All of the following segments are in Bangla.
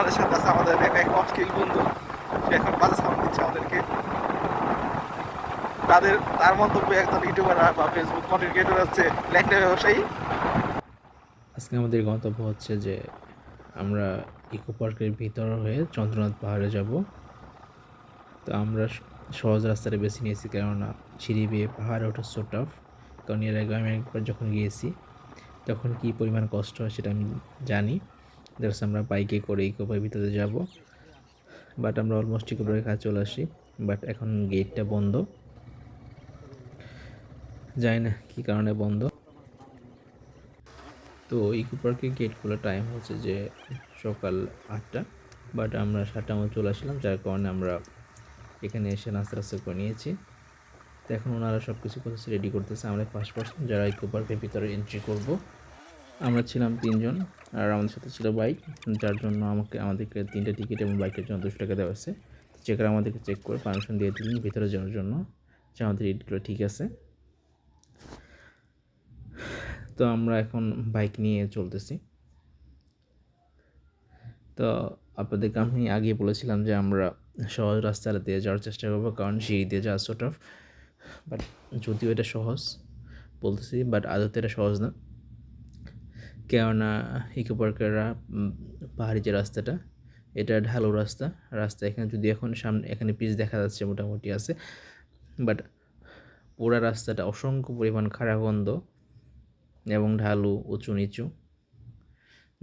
আমাদের সাথে আছে আমাদের এক এক অশ্লীল বন্ধু। সে এখন বাজে সাউন্ড দিচ্ছে আমাদেরকে। তাদের, তার মন্তব্য একজন ইউটিউবার বা ফেসবুক কন্টেন্ট ক্রিয়েটর হচ্ছে ল্যাংটা ব্যবসায়ী। আজকে আমাদের গন্তব্য হচ্ছে যে আমরা ইকো পার্কের ভিতর হয়ে চন্দ্রনাথ পাহাড়ে যাব। তো আমরা সহজ রাস্তাটা বেছে নিয়েছি, কেননা সিঁড়ি বেয়ে পাহাড়ে ওঠা সো টাফ কারণ এর আগে আমি একবার যখন গিয়েছি, তখন কী পরিমাণ কষ্ট হয় সেটা আমি জানি। দ্যাটস আমরা বাইকে করে ইকো পার্কের ভিতরে যাব। বাট আমরা অলমোস্ট ইকো পার্কের কাছে চলে আসি। বাট এখন গেটটা বন্ধ। যাই না কী কারণে বন্ধ। তো ইকো পার্কের গেট খোলার টাইম হচ্ছে যে সকাল আটটা। বাট আমরা সাতটা মতো চলে আসলাম, যার কারণে আমরা এখানে এসে নাস্তা রাস্তা করে নিয়েছি। তো এখন ওনারা সব কিছু প্রসেস রেডি করতেছে। আমরা ফার্স্ট পার্সন যারা ইকো পার্কের ভিতরে এন্ট্রি করব। আমরা ছিলাম তিনজন, আর আমাদের সাথে ছিল বাইক, যার জন্য আমাকে, আমাদেরকে তিনটে টিকিট এবং বাইকের জন্য দুশো টাকা দেওয়া হয়েছে। চেকার আমাদেরকে চেক করে পারমিশন দিয়ে দিলেন ভিতরে যাওয়ার জন্য, যে আমাদের ইটগুলো ঠিক আছে। তো আমরা এখন বাইক নিয়ে চলতেছি। তো আপনাদেরকে আমি আগে বলেছিলাম যে আমরা সহজ রাস্তা দিয়ে যাওয়ার চেষ্টা করব, কারণ সিঁড়ি দিয়ে যাওয়া সোট অফ বাট যদিও এটা সহজ বলতেছি বাট আদতে এটা সহজ না। কেননা ইকো পার্কেরা পাহাড়ি যে রাস্তাটা, এটা ঢালু রাস্তা। রাস্তা এখানে যদি এখন সামনে, এখানে পিচ দেখা যাচ্ছে মোটামুটি আছে। বাট পুরা রাস্তাটা অসংখ্য পরিমাণ খারাগন্ধ এবং ঢালু উঁচু নিচু,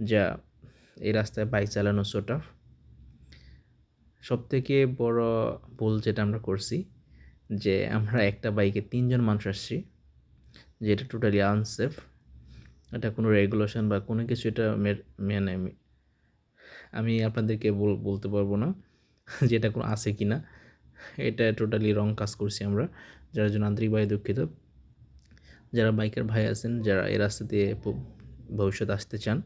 যা এই রাস্তায় বাইক চালানো সোট অফ সব থেকে বড় ভুল যেটা আমরা করছি, যে আমরা একটা বাইকে তিনজন মানুষ আসছি, যেটা টোটালি আনসেফ এটা কোনো রেগুলেশন বা কোনো কিছু এটা মানে আমি- আপনাদেরকে বল- বলতে পারব না যে এটা কোনো আছে কি না এটা টোটালি রং কাজ করছি আমরা, যার জন্য আন্তরিকভাবে দুঃখিত। যারা বাইকের ভাই আছেন, যারা এই রাস্তা দিয়ে ভ- ভবিষ্যতে আসতে চান,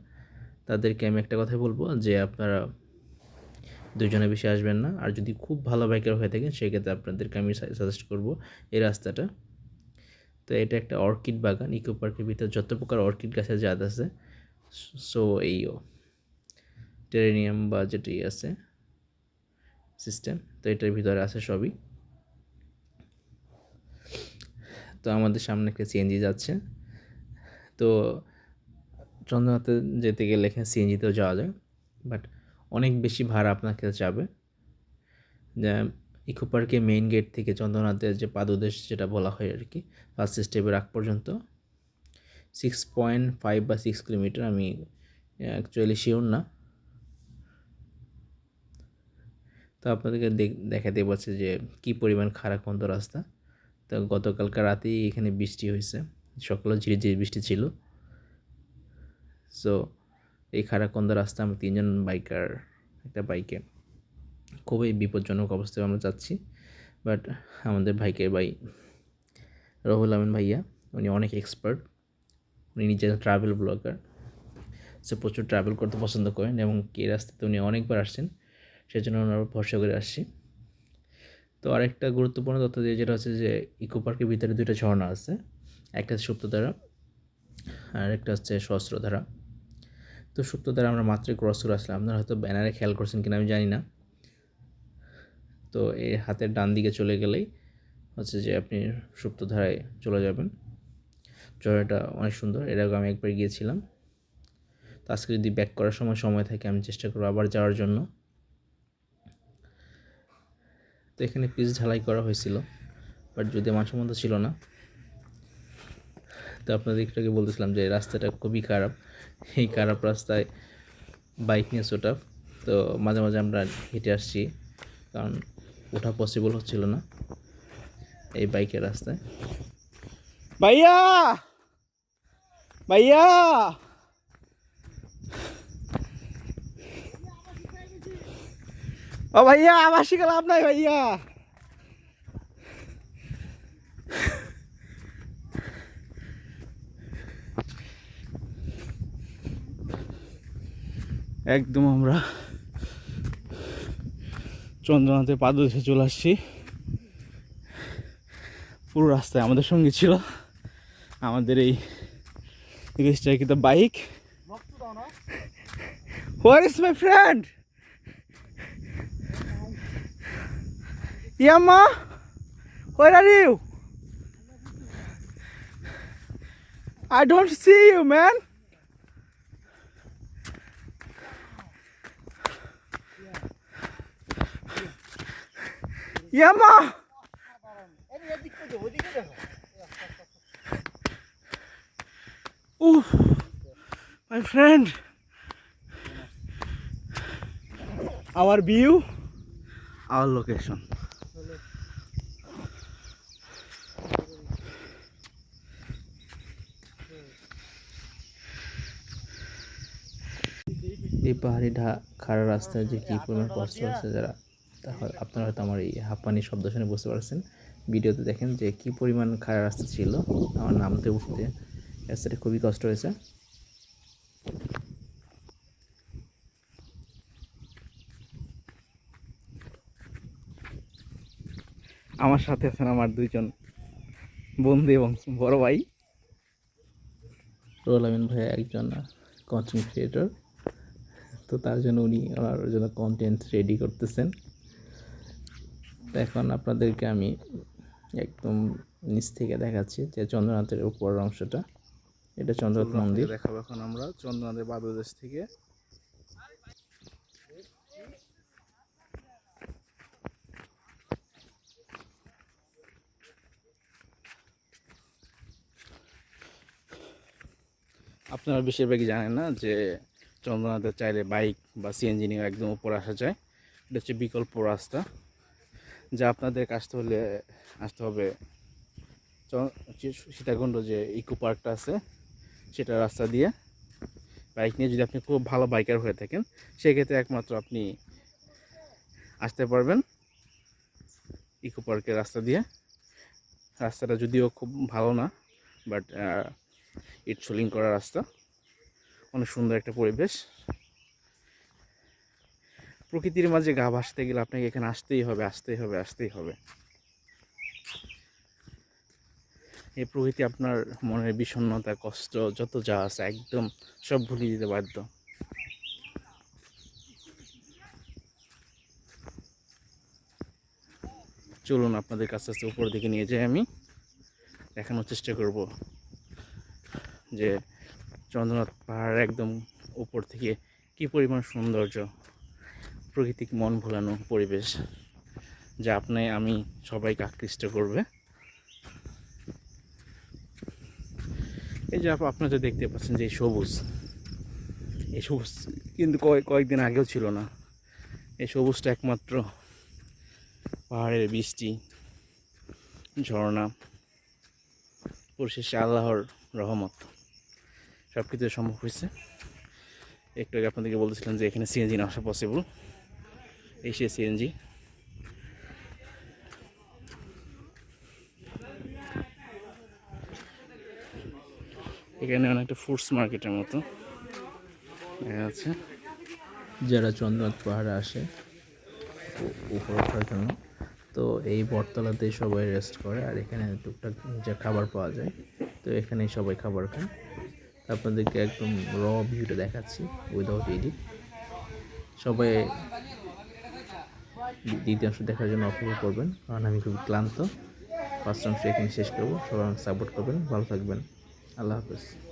তাদেরকে আমি একটা কথাই বলব যে আপনারা দুজনে বেশি আসবেন না। আর যদি খুব ভালো বাইকার হয়ে থাকেন, সেক্ষেত্রে আপনাদেরকে আমি সাজেস্ট করব এই রাস্তাটা তো এটা একটা অর্কিড বাগান ইকো পার্কের ভিতরে যত প্রকার অর্কিড গাছের জাত আছে, সো এই টেরেনিয়াম বা যেটি আছে, সিস্টেম, তো এটার ভিতরে আছে সবই। তো আমাদের সামনে একটা সিএনজি যাচ্ছে। তো চন্দ্রনাথে যেতে গেলে এখানে সিএনজিতেও যাওয়া যায়, বাট অনেক বেশি ভাড়া আপনাকে যাবে। যা ইকো পার্কে মেইন গেট থেকে চন্দ্রনাথের যে পাদদেশ যেটা বলা হয় আর কি ফার্স্ট স্টেপের আগ পর্যন্ত সিক্স পয়েন্ট ফাইভ বা সিক্স কিলোমিটার আমি অ্যাকচুয়ালি শিওর না। তো আপনাদেরকে দেখ- দেখাতে পারছে যে কী পরিমাণ খারাপ মন্দ রাস্তা। তো গতকালকে রাতেই এখানে বৃষ্টি হয়েছে সকালে ঝিরিঝিরি বৃষ্টি ছিল। সো এই খারাপকন্দ রাস্তা, আমি তিনজন বাইকার একটা বাইকে খুবই বিপজ্জনক অবস্থায় আমরা যাচ্ছি। বাট আমাদের ভাইকে ভাই, রহুল আমিন ভাইয়া, উনি অনেক এক্সপার্ট উনি নিজে ট্রাভেল ব্লগার সে প্রচুর ট্রাভেল করতে পছন্দ করেন এবং এই রাস্তাতে উনি অনেকবার আসছেন, সেজন্য ওনার ভরসা করে আসছি। তো আরেকটা গুরুত্বপূর্ণ তথ্য দিয়ে যেটা হচ্ছে যে, ইকো পার্কের ভিতরে দুইটা ঝর্ণা আছে, একটা হচ্ছে সুপ্তধারা আর একটা হচ্ছে সহস্রধারা। তো সুপ্তধারা আমরা মাত্রই ক্রস করে আসলাম, আপনারা হয়তো ব্যানারে খেয়াল করছেন কিনা আমি জানি না। তো এই হাতের ডান দিকে চলে গেলেই হচ্ছে যে আপনি সুপ্তধারায় চলে যাবেন। ঝর্ণাটা অনেক সুন্দর, এর আগে আমি একবার গিয়েছিলাম। তো আজকে যদি ব্যাক করার সময় সময় থাকে, আমি চেষ্টা করব আবার যাওয়ার জন্য। তো এখানে পিস ঢালাই করা হয়েছিল বাট যদি মানসম্মত ছিল না, তো আপনাদের একটু বলতেছিলাম যে রাস্তাটা খুবই খারাপ। এই খারাপ রাস্তায় বাইক নিয়ে ছোটা তো মাঝে মাঝে আমরা হেঁটে আসছি, কারণ ওঠা পসিবল হচ্ছিল না এই বাইকের রাস্তায়। ভাইয়া! ভাইয়া! ও ভাইয়া আমার শিখে লাভ নাই ভাইয়া। একদম আমরা চন্দ্রনাথের পাদদেশে চলে আসছি। পুরো রাস্তায় আমাদের সঙ্গে ছিল। আমাদের এই register bike. Where is my friend ইয়াম্মা where are you I don't see you man Ooh, my friend. Our view, our location. এই পাহাড়ি ঢা খাড়া রাস্তায় যে কি পরিমাণ কষ্ট হচ্ছে যারা তাহলে আপনারা হয়তো আমার এই হাপ্পানি শব্দ শুনে বুঝতে পারছেন। ভিডিওতে দেখেন যে কী পরিমাণ খাড়া রাস্তা ছিল। আমার নামতে উঠতে রাস্তাটা খুবই কষ্ট হয়েছে। আমার সাথে আছেন আমার দুইজন বন্ধু এবং বড় ভাই। রোল আমিন ভাই একজন কন্টেন্ট ক্রিয়েটর তো তার জন্য উনি ওনার জন্য কন্টেন্ট রেডি করতেছেন। তো এখন আপনাদেরকে আমি একদম নিচ থেকে দেখাচ্ছি যে চন্দ্রনাথের উপরের অংশটা। এটা চন্দ্রনাথ মন্দির। দেখাবো এখন আমরা চন্দ্রনাথের বাদুদেশ থেকে। আপনারা বেশিরভাগই জানেন না যে চন্দ্রনাথে চাইলে বাইক বা সিএনজি নিয়ে একদম উপরে আসা যায়। এটা হচ্ছে বিকল্প রাস্তা। যা আপনাদের আসতে হলে আসতে হবে। সীতাকুণ্ড যে ইকো পার্কটা আছে, সেটা রাস্তা দিয়ে। বাইক নিয়ে যদি আপনি খুব ভালো বাইকার হয়ে থাকেন, সেক্ষেত্রে একমাত্র আপনি আসতে পারবেন ইকো পার্কের রাস্তা দিয়ে। রাস্তাটা যদিও খুব ভালো না, বাট ইট সোলিং করা রাস্তা। অনেক সুন্দর একটা পরিবেশ। প্রকৃতির মাঝে গা ভাসতে গেলে আপনাকে এখানে আসতেই হবে আসতেই হবে আসতেই হবে। এই প্রকৃতি আপনার মনের বিষণ্ণতা, কষ্ট, যত যা আছে, একদম সব ভুলিয়ে দিতে বাধ্য। চলুন আপনাদের কাছে আস্তে উপর দিকে নিয়ে যাই আমি। দেখানোর চেষ্টা করব যে চন্দ্রনাথ পাহাড় একদম উপর থেকে কি পরিমাণ সৌন্দর্য। প্রাকৃতিক মন ভোলানো পরিবেশ যা আপনি আমি সবাইকে আকৃষ্ট করবে। এই যে আপ- আপনারা দেখতে পাচ্ছেন যে সবুজ, এই সবুজ কিন্তু কয়েক কয়েকদিন আগেও ছিল না। এই সবুজটা একমাত্র পাহাড়ের বৃষ্টি, ঝর্ণা, পরিশেষে আল্লাহর রহমত। সব কিছু সম্ভব হয়েছে। একটু আগে আপনাদেরকে বলতেছিলাম যে এখানে সিএনজি আসা পসিবল এই সে সিএনজি এখানে অনেকটা ফুডস মার্কেটের মতো। যাচ্ছে যারা চন্দ্রনাথ পাহাড়ে আসে উপরে ওঠার জন্য। তো এই বটতলাতে সবাই রেস্ট করে, আর এখানে টুকটাক যা খাবার পাওয়া যায়, তো এখানেই সবাই খাবার খায়। আপনাদেরকে একদম র ভিউটা দেখাচ্ছি উইদাউট এডিট সবাই দ্বিতীয় অংশ দেখার জন্য অপেক্ষা করবেন। কারণ আমি খুব ক্লান্ত। ফার্স্ট অংশ এখানে শেষ করব। সবাই সাপোর্ট করবেন। ভালো থাকবেন। আল্লাহ হাফেজ।